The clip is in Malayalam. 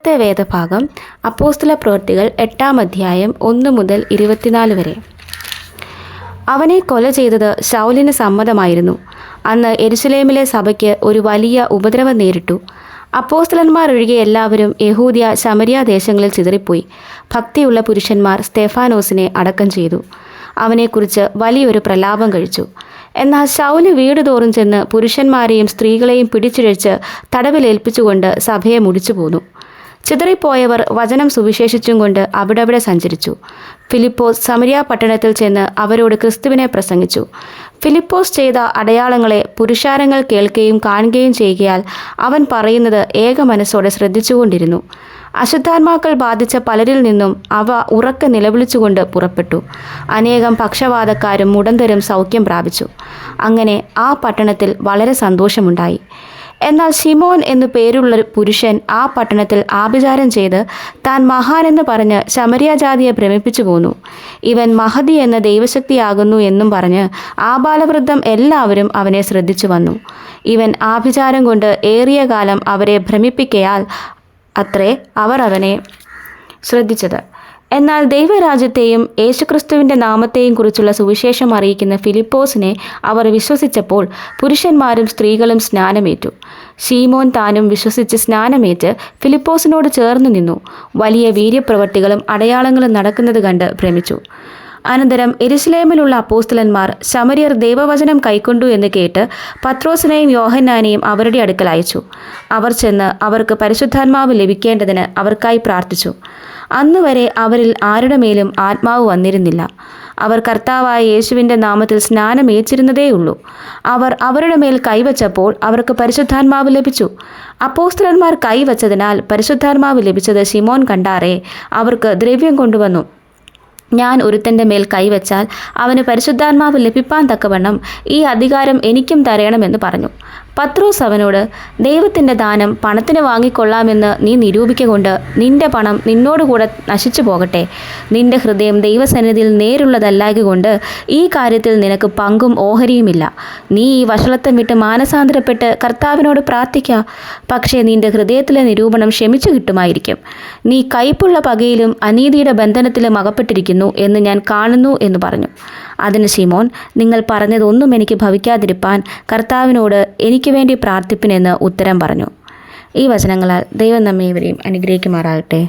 ഇന്നത്തെ വേദഭാഗം അപ്പോസ്തല പ്രവൃത്തികൾ എട്ടാം അധ്യായം ഒന്ന് മുതൽ ഇരുപത്തിനാല് വരെ. അവനെ കൊല ചെയ്തത് ശൗലിന് സമ്മതമായിരുന്നു. അന്ന് എരുസലേമിലെ സഭയ്ക്ക് ഒരു വലിയ ഉപദ്രവം നേരിട്ടു. അപ്പോസ്തലന്മാർ ഒഴികെ എല്ലാവരും യഹൂദിയ ശമരിയ ദേശങ്ങളിൽ ചിതറിപ്പോയി. ഭക്തിയുള്ള പുരുഷന്മാർ സ്തെഫാനോസിനെ അടക്കം ചെയ്തു. അവനെക്കുറിച്ച് വലിയൊരു പ്രലാപം കഴിച്ചു. എന്നാൽ ശൗൽ വീട് തോറും ചെന്ന് പുരുഷന്മാരെയും സ്ത്രീകളെയും പിടിച്ചിഴച്ച് തടവിലേൽപ്പിച്ചുകൊണ്ട് സഭയെ മുടിച്ചു പോന്നു ചിതറിപ്പോയവർ വചനം സുവിശേഷിച്ചും കൊണ്ട് അവിടവിടെ സഞ്ചരിച്ചു. ഫിലിപ്പോസ് സമരിയ പട്ടണത്തിൽ ചെന്ന് അവരോട് ക്രിസ്തുവിനെ പ്രസംഗിച്ചു. ഫിലിപ്പോസ് ചെയ്ത അടയാളങ്ങളെ പുരുഷാരങ്ങൾ കേൾക്കുകയും കാണുകയും ചെയ്യുകയാൽ അവൻ പറയുന്നത് ഏക മനസ്സോടെ ശ്രദ്ധിച്ചുകൊണ്ടിരുന്നു. അശുദ്ധാത്മാക്കൾ ബാധിച്ച പലരിൽ നിന്നും അവ ഉറക്കെ നിലവിളിച്ചുകൊണ്ട് പുറപ്പെട്ടു. അനേകം പക്ഷവാതക്കാരും മുടന്തരും സൗഖ്യം പ്രാപിച്ചു. അങ്ങനെ ആ പട്ടണത്തിൽ വളരെ സന്തോഷമുണ്ടായി. എന്നാൽ ഷിമോൻ എന്നു പേരുള്ള പുരുഷൻ ആ പട്ടണത്തിൽ ആഭിചാരം ചെയ്ത് താൻ മഹാനെന്ന് പറഞ്ഞ് ശമരിയ ജാതിയെ ഭ്രമിപ്പിച്ചു പോന്നു. ഇവൻ മഹതി എന്ന ദൈവശക്തിയാകുന്നു എന്നും പറഞ്ഞ് ബാലവൃദ്ധം എല്ലാവരും അവനെ ശ്രദ്ധിച്ചു വന്നു. ഇവൻ ആഭിചാരം കൊണ്ട് ഏറിയ കാലം അവരെ ഭ്രമിപ്പിക്കയാൽ അത്രേ അവർ അവനെ ശ്രദ്ധിച്ചത്. എന്നാൽ ദൈവരാജ്യത്തെയും യേശുക്രിസ്തുവിന്റെ നാമത്തെയും കുറിച്ചുള്ള സുവിശേഷം അറിയിക്കുന്ന ഫിലിപ്പോസിനെ അവർ വിശ്വസിച്ചപ്പോൾ പുരുഷന്മാരും സ്ത്രീകളും സ്നാനമേറ്റു. ഷീമോൻ താനും വിശ്വസിച്ച് സ്നാനമേറ്റ് ഫിലിപ്പോസിനോട് ചേർന്നു നിന്നു. വലിയ വീര്യപ്രവർത്തികളും അടയാളങ്ങളും നടക്കുന്നത് കണ്ട് ഭ്രമിച്ചു. അനന്തരം എരുസലേമിലുള്ള അപ്പോസ്തലന്മാർ ശമരിയർ ദൈവവചനം കൈക്കൊണ്ടു എന്ന് കേട്ട് പത്രോസിനെയും യോഹന്നാനെയും അവരുടെ അടുക്കൽ അയച്ചു. അവർ ചെന്ന് അവർക്ക് പരിശുദ്ധാത്മാവ് ലഭിക്കേണ്ടതിന് അവർക്കായി പ്രാർത്ഥിച്ചു. അന്ന് വരെ അവരിൽ ആരുടെ മേലും ആത്മാവ് വന്നിരുന്നില്ല. അവർ കർത്താവായ യേശുവിന്റെ നാമത്തിൽ സ്നാനമേച്ചിരുന്നതേയുള്ളൂ. അവർ അവരുടെ മേൽ കൈവച്ചപ്പോൾ അവർക്ക് പരിശുദ്ധാത്മാവ് ലഭിച്ചു. അപ്പോസ്തലന്മാർ കൈവച്ചതിനാൽ പരിശുദ്ധാത്മാവ് ലഭിച്ചത് ശിമോൻ കണ്ടാറേ അവർക്ക് ദ്രവ്യം കൊണ്ടുവന്നു. ഞാൻ ഒരുത്തന്റെ മേൽ കൈവച്ചാൽ അവന് പരിശുദ്ധാത്മാവ് ലഭിപ്പാൻ തക്കവണ്ണം ഈ അധികാരം എനിക്കും തരയണമെന്ന് പറഞ്ഞു. പത്രോസ് അവനോട് ദൈവത്തിന്റെ ദാനം പണത്തിന് വാങ്ങിക്കൊള്ളാമെന്ന് നീ നിരൂപിക്കൊണ്ട് നിന്റെ പണം നിന്നോടുകൂടെ നശിച്ചു പോകട്ടെ. നിന്റെ ഹൃദയം ദൈവസന്നിധിയിൽ നേരുള്ളതല്ലായകൊണ്ട് ഈ കാര്യത്തിൽ നിനക്ക് പങ്കും ഓഹരിയുമില്ല. നീ ഈ വഷളത്വം വിട്ട് മാനസാന്തരപ്പെട്ട് കർത്താവിനോട് പ്രാർത്ഥിക്ക. പക്ഷേ നിന്റെ ഹൃദയത്തിലെ നിരൂപണം ക്ഷമിച്ചു കിട്ടുമായിരിക്കും. നീ കയ്പുള്ള പകയിലും അനീതിയുടെ ബന്ധനത്തിലും അകപ്പെട്ടിരിക്കുന്നു. എന്ന് ഞാൻ കാണുന്നു എന്ന് പറഞ്ഞു. അതിന് ശിമോൻ നിങ്ങൾ പറഞ്ഞതൊന്നും എനിക്ക് ഭവിക്കാതിരിപ്പാൻ കർത്താവിനോട് എനിക്ക് വേണ്ടി പ്രാർത്ഥിപ്പിനെന്ന് ഉത്തരം പറഞ്ഞു. ഈ വചനങ്ങളാൽ ദൈവം നമ്മെ ഇവരെയും അനുഗ്രഹിക്കുമാറാകട്ടെ.